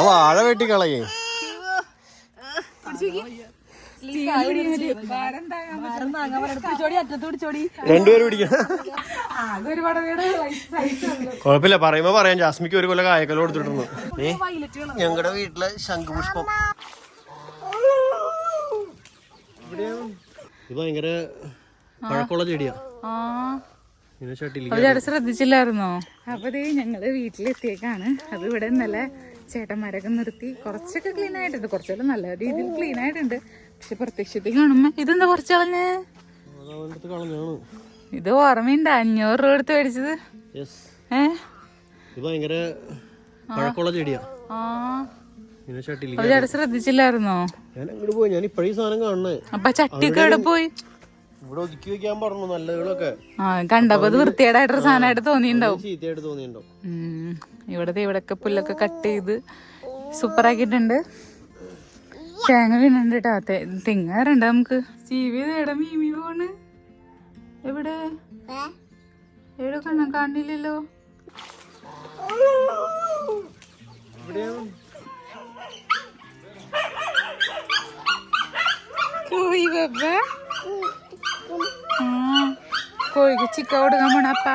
ആ വാഴ വെട്ടിക്കളയേ രണ്ടുപേരും പിടിക്കണം കുഴപ്പമില്ല പറയുമ്പോ പറയാം. ജാസ്മിക്ക് ഒരു കൊല്ലം കായക്കല കൊടുത്തിട്ടുണ്ട്. ഏ? ഞങ്ങളുടെ വീട്ടിലെ ശംഖുപുഷ്പം. ഇത് ഭയങ്കര പഴക്കമുള്ള ചെടിയാ. ശ്രദ്ധിച്ചില്ലായിരുന്നോ? അപ്പൊ ദേ ഞങ്ങൾ വീട്ടിലെത്തിയേക്കാണ്. അത് ഇവിടെ ഇന്നലെ ചേട്ടന്മാരൊക്കെ നിർത്തി. കുറച്ചൊക്കെ ക്ലീൻ ആയിട്ടുണ്ട്. കുറച്ചെല്ലാം നല്ല രീതിയിൽ ക്ലീൻ ആയിട്ടുണ്ട്. പക്ഷെ പ്രത്യക്ഷത്തിൽ കാണുമ്പോ ഇതെന്താ കുറച്ച് കളഞ്ഞ്? ഇത് ഓർമ്മയുണ്ട്? അഞ്ഞൂറ് രൂപ എടുത്ത് മേടിച്ചത്. ശ്രദ്ധിച്ചില്ലായിരുന്നോ? അപ്പൊ ചട്ടിയൊക്കെ എവിടെ പോയി? ഇവിടെ ഒതുക്കി വെക്കാൻ പറഞ്ഞു നല്ലതുകളൊക്കെ. ആ കണ്ടപ്പോ അത് വൃത്തികേടായിട്ടൊരു സാധനമായിട്ട് തോന്നിയിട്ടുണ്ടാവും. ചീത്തയായിട്ട് തോന്നിയിട്ടുണ്ടോ ഉം. ഇവിടത്തെ ഇവിടൊക്കെ പുല്ലൊക്കെ കട്ട് ചെയ്ത് സൂപ്പർ ആക്കിട്ടുണ്ട് തേങ്ങ വീണുണ്ട് കേട്ടോ തേ- തെങ്ങാറുണ്ട് നമുക്ക്? ചീവി എവിടെ? മീമി പോണ്. എവിടെ? എവിടെ കണ്ണ കാണില്ലല്ലോ? കോഴി ബബ്ബ കോഴിക്ക് ചിക്ക കൊടുക്കാൻ പോണപ്പ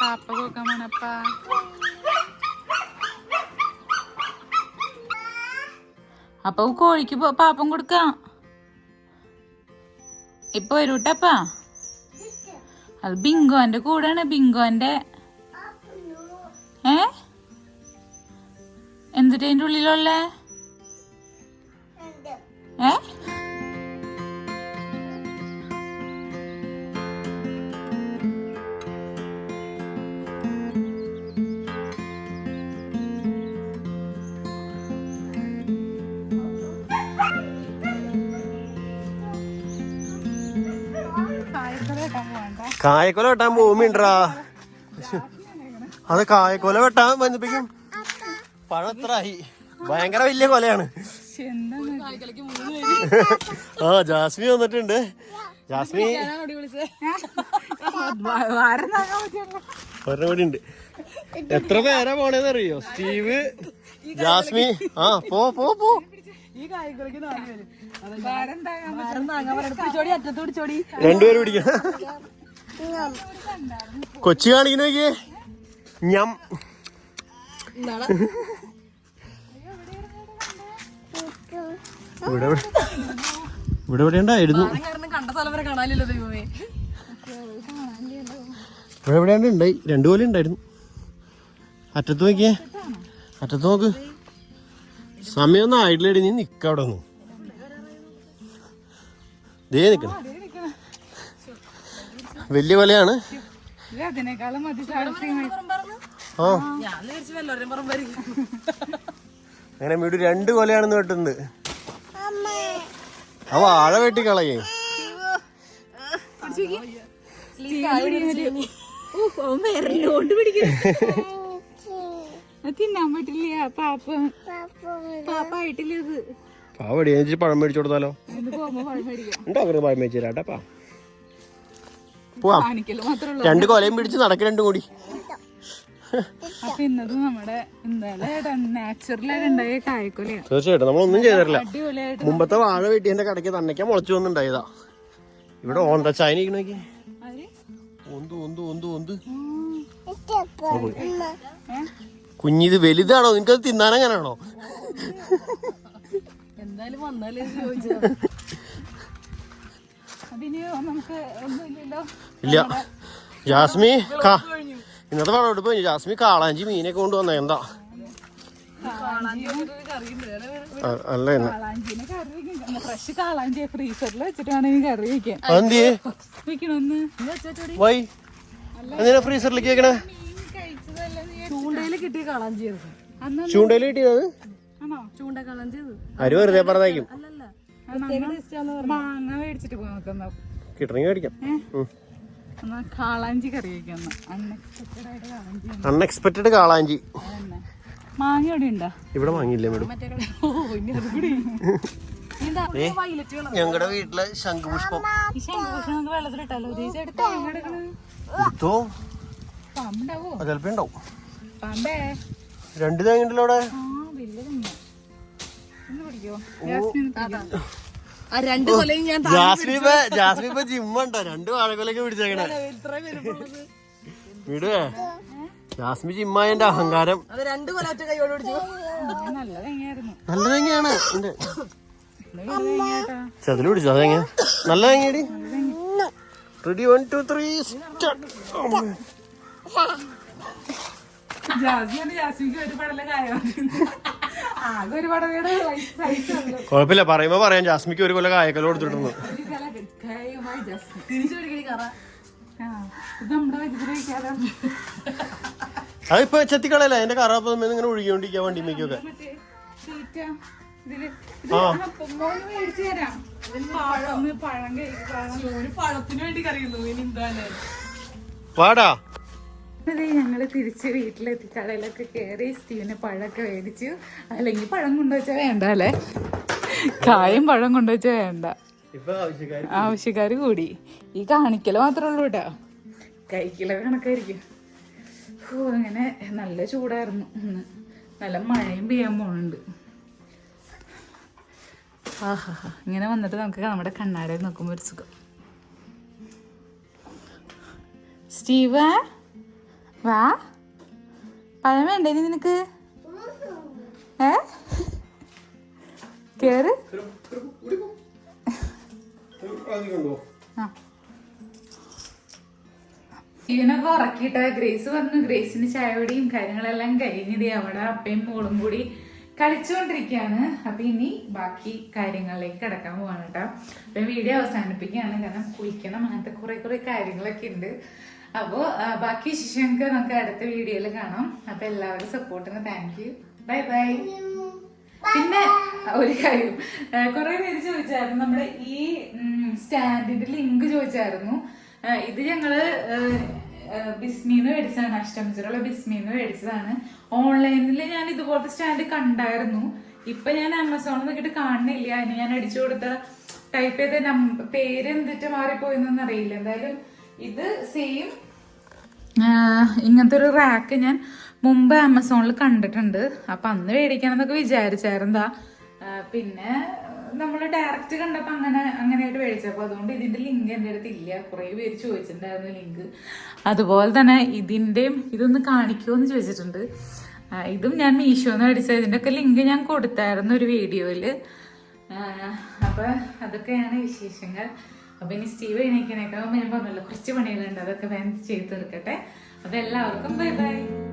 പാപ്പ കൊടുക്കാൻ പോണപ്പ അപ്പൊ. കോഴിക്ക് പാപ്പം കൊടുക്കാം. ഇപ്പൊ വരൂട്ടപ്പാ അത് ബിങ്കോന്റെ കൂടെയാണ് ബിങ്കോന്റെ. ഏ? എന്തിട്ടതിന്റെ ഉള്ളിലുള്ളേ? ഏ? കായക്കൊല വെട്ടാൻ ഭൂമിണ്ടാ അത് കായക്കൊല വെട്ടാൻ ബന്ധിപ്പിക്കും പഴം എത്രയായി ഭയങ്കര വലിയ കൊലയാണ്. ആ ജാസ്മി വന്നിട്ടുണ്ട്. ജാസ്മി. ഒരെണ്ണം ഉണ്ട്. എത്ര പേരാ പോണേന്ന് അറിയോ സ്റ്റീവ് ജാസ്മി. ആ പോ പോ പോ. രണ്ടുപേരും പിടിക്കണം കൊച്ചു കാണിക്കുന്ന നോക്കിയേ. ഞം. ഇവിടെ ഇവിടെ ഇവിടെ ഉണ്ടായിരുന്നു ഇവിടെ എവിടെയാണ്ട് ഉണ്ടായി? രണ്ടു പോലെ ഉണ്ടായിരുന്നു. അറ്റത്ത് നോക്കിയേ. അറ്റത്ത് നോക്ക്. സമയമൊന്നും ആയിട്ടില്ലേടി. നീ നിക്ക അവിടെ ഒന്ന്. ദേ നിക്കണം വലിയ കൊലയാണ് ഇത് അതിനേക്കാളും മതി സാരസ്യമായി. ആ ഞാൻ വിചാരിച്ചു വലയാണ് പറമ്പായിരിക്കും അങ്ങനെ വീട് രണ്ട് കൊലയാണെന്ന് കേട്ടിട്ടുണ്ട്. അവ ആഴ വെട്ടി കളയേ. തിന്നാൻ പറ്റില്ല. പാപ്പ. പാപ്പായിട്ടില്ല ഇത് പാവടി എനിക്ക് പഴം മേടിച്ചു കൊടുത്താലോ? ഉണ്ടോ അങ്ങനെ പഴം മേടിച്ചു തരാട്ടാ പോവാം. രണ്ട് കൊലയും പിടിച്ച് നടക്കും രണ്ടും കൂടി. അപ്പൊ ഇന്നത് നമ്മുടെ ഇന്നലെ നാച്ചുറലായിട്ട് ഉണ്ടായ കായക്കൊലയാണ് തീർച്ചയായിട്ടും നമ്മളൊന്നും ചെയ്തിട്ടില്ല. അടിപൊളിയായിട്ട് മുമ്പത്തെ വാഴ വെട്ടിയതിന്റെ കടയ്ക്ക് തന്നയ്ക്കാൻ മുളച്ചു വന്നുണ്ടായതാ ഇവിടെ ഓന്ത ചായന നോക്കി അവർ ഒന്ത് ഒന്ത് ഒന്ത് ഒന്ത്. ഏ? കുഞ്ഞിത് വലുതാണോ? നിനക്കത് തിന്നാനങ്ങനാണോ? എന്തായാലും വന്നാലേ ഒന്നുമില്ലല്ലോ ഇല്ല. ജാസ്മി കാ. ഇന്നത്തെ പടം പോയി. ജാസ്മി കാളാഞ്ചി മീനെ കൊണ്ടുവന്ന. എന്താ? അല്ല ഇന്ന്. കാളാഞ്ചിനെ കറി വെക്കാൻ ഫ്രഷ് കാളാഞ്ചി ഫ്രീസറിൽ ഇനി കറി വെക്കാൻ. അതെന്തിയേ? വെക്കണൊന്ന്. വൈ. എന്തിനാ ഫ്രീസറിലേക്ക് വെക്കണേ? മീൻ കഴിച്ചതല്ല നീ ചൂണ്ടയിൽ കിട്ടിയ ചൂണ്ടയിൽ കിട്ടിയത് ചൂണ്ട അരി വെറുതെ പറഞ്ഞേക്കും അല്ലല്ല. അന്ന് മാങ്ങ മേടിച്ചിട്ട് പോകാൻ നോക്കുന്ന കിട്ടണമെങ്കിൽ മേടിക്കാം. കാളാഞ്ചി കറി അൺഎക്സ്പെക്റ്റഡ് കാളാഞ്ചി മാങ്ങ ഇവിടെ ഉണ്ടോ? ഇവിടെ മേഡം? ഞങ്ങളുടെ വീട്ടിൽ ശംഖുപുഷ്പം. എടുത്ത് ചിലപ്പോ ഉണ്ടാവും. പാമ്പേ? രണ്ട് തേങ്ങ. ഉണ്ടല്ലോ അവിടെ ആ വലിയ തെങ്ങ ഒന്ന് പിടിക്കോ ജാസ്മിൻ പിടിക്കോ. ആ രണ്ട് കൊലയും ഞാൻ ജാസ്മി ഇപ്പൊ ജാസ്മി ഇപ്പൊ ജിമ്മുണ്ടോ രണ്ട് വാഴക്കൊലൊക്കെ പിടിച്ചേക്കണേ വിടുവേ ജാസ്മി ജിമ്മായന്റെ അഹങ്കാരം നല്ല തേങ്ങയാണ്. എന്റെ ചതിൽ പിടിച്ചോ? തേങ്ങ നല്ല തേങ്ങയടി. Ready one two three start ജാസ്മിക്ക് ഒരു പടല കാര്യം കുഴപ്പമില്ല. പറയുമ്പോ പറയാം. ജാസ്മിക്ക് ഒരു കൊല്ലം കായക്കല കൊടുത്തിട്ടുണ്ട് അതിപ്പോ ചെത്തിക്കളയല്ല? അതിന്റെ കറാപ്പം ഇങ്ങനെ ഒഴുകിക്കൊണ്ടിരിക്കുക വണ്ടിമേക്കൊക്കെ മറ്റേ തീറ്റ ഞങ്ങൾ തിരിച്ച് വീട്ടിലെത്തി കടയിലൊക്കെ കയറി സ്റ്റീവിന് പഴമൊക്കെ മേടിച്ചു. അല്ലെങ്കിൽ പഴം കൊണ്ടുവച്ചാൽ വേണ്ട അല്ലേ? കായും പഴം കൊണ്ടുവച്ചാൽ വേണ്ട. ആവശ്യക്കാർ കൂടി. ഈ കാണിക്കൽ മാത്രമേ ഉള്ളൂ കേട്ടോ. കഴിക്കല കണക്കായിരിക്കും. ഓ അങ്ങനെ നല്ല ചൂടായിരുന്നു ഇന്ന്. നല്ല മഴയും പെയ്യാൻ പോകുന്നുണ്ട് ആഹാ ഇങ്ങനെ വന്നിട്ട് നമുക്ക് നമ്മുടെ കണ്ണാടിയിൽ നോക്കുമ്പോൾ ഒരു സുഖം. സ്റ്റീവ് വാ. പഴം വേണ്ടേ ഇനി നിനക്ക്? ഏ? കേറ്. ഇവനൊക്കെ ഉറക്കിയിട്ട്. ഗ്രേസ് വന്നു ഗ്രേസിന് ചായപൊടിയും കാര്യങ്ങളെല്ലാം കഴിഞ്ഞത് അവിടെ അപ്പയും മോളും കൂടി കളിച്ചുകൊണ്ടിരിക്കുകയാണ് അപ്പൊ ഇനി ബാക്കി കാര്യങ്ങളിലേക്ക് കിടക്കാൻ പോവാണ് കേട്ടോ. അപ്പൊ വീഡിയോ അവസാനിപ്പിക്കുകയാണ്. കാരണം കുളിക്കണം അങ്ങനത്തെ കുറെ കുറെ കാര്യങ്ങളൊക്കെ ഉണ്ട്. അപ്പോൾ ബാക്കി ശിശുങ്ങൾക്ക് നമുക്ക് അടുത്ത വീഡിയോയിൽ കാണാം. അപ്പൊ എല്ലാവരും സപ്പോർട്ടിന് താങ്ക് യു ബൈ ബൈ പിന്നെ ഒരു കാര്യം. കുറെ പേര് ചോദിച്ചായിരുന്നു. നമ്മുടെ ഈ സ്റ്റാൻഡിന്റെ ലിങ്ക് ചോദിച്ചായിരുന്നു. ഇത് ഞങ്ങൾ ബിസ്മീന്ന് മേടിച്ചതാണ്. അഷ്ടമിച്ചിട്ടുള്ള ബിസ്മീന്ന് മേടിച്ചതാണ്. ഓൺലൈനിൽ ഞാൻ ഇതുപോലത്തെ സ്റ്റാൻഡ് കണ്ടായിരുന്നു. ഇപ്പൊ ഞാൻ ആമസോണിൽ നിന്നിട്ട് കാണുന്നില്ല. അതിന് ഞാൻ അടിച്ചു കൊടുത്ത ടൈപ്പ് ചെയ്ത പേര് എന്തിട്ട് മാറിപ്പോയെന്നൊന്നും അറിയില്ല. എന്തായാലും ഇത് സെയിം ഇങ്ങനത്തെ ഒരു റാക്ക് ഞാൻ മുമ്പ് ആമസോണിൽ കണ്ടിട്ടുണ്ട്. അപ്പൊ അന്ന് മേടിക്കണം എന്നൊക്കെ വിചാരിച്ചായിരുന്നാ പിന്നെ നമ്മൾ ഡയറക്റ്റ് കണ്ടപ്പോൾ അങ്ങനെ അങ്ങനെയായിട്ട് മേടിച്ചപ്പോൾ അതുകൊണ്ട് ഇതിന്റെ ലിങ്ക് എന്റെ അടുത്ത് ഇല്ല. കുറേ പേര് ചോദിച്ചിട്ടുണ്ടായിരുന്നു ലിങ്ക് അതുപോലെ തന്നെ ഇതിന്റെയും ഇതൊന്ന് കാണിക്കുമോ എന്ന് ചോദിച്ചിട്ടുണ്ട് ഇതും ഞാൻ മീഷോന്ന് മേടിച്ചത്. ഇതിന്റെയൊക്കെ ലിങ്ക് ഞാൻ കൊടുത്തായിരുന്നു ഒരു വീഡിയോയിൽ അപ്പോൾ അതൊക്കെയാണ് വിശേഷങ്ങൾ. അപ്പൊ ഇനി സ്റ്റീവ് എണീക്കണേക്കാൾ ഞാൻ പറഞ്ഞല്ലോ കുറച്ച് പണികളുണ്ട് അതൊക്കെ വേഗം ചെയ്ത് തീർക്കട്ടെ. അപ്പൊ എല്ലാവർക്കും ബൈ ബൈ.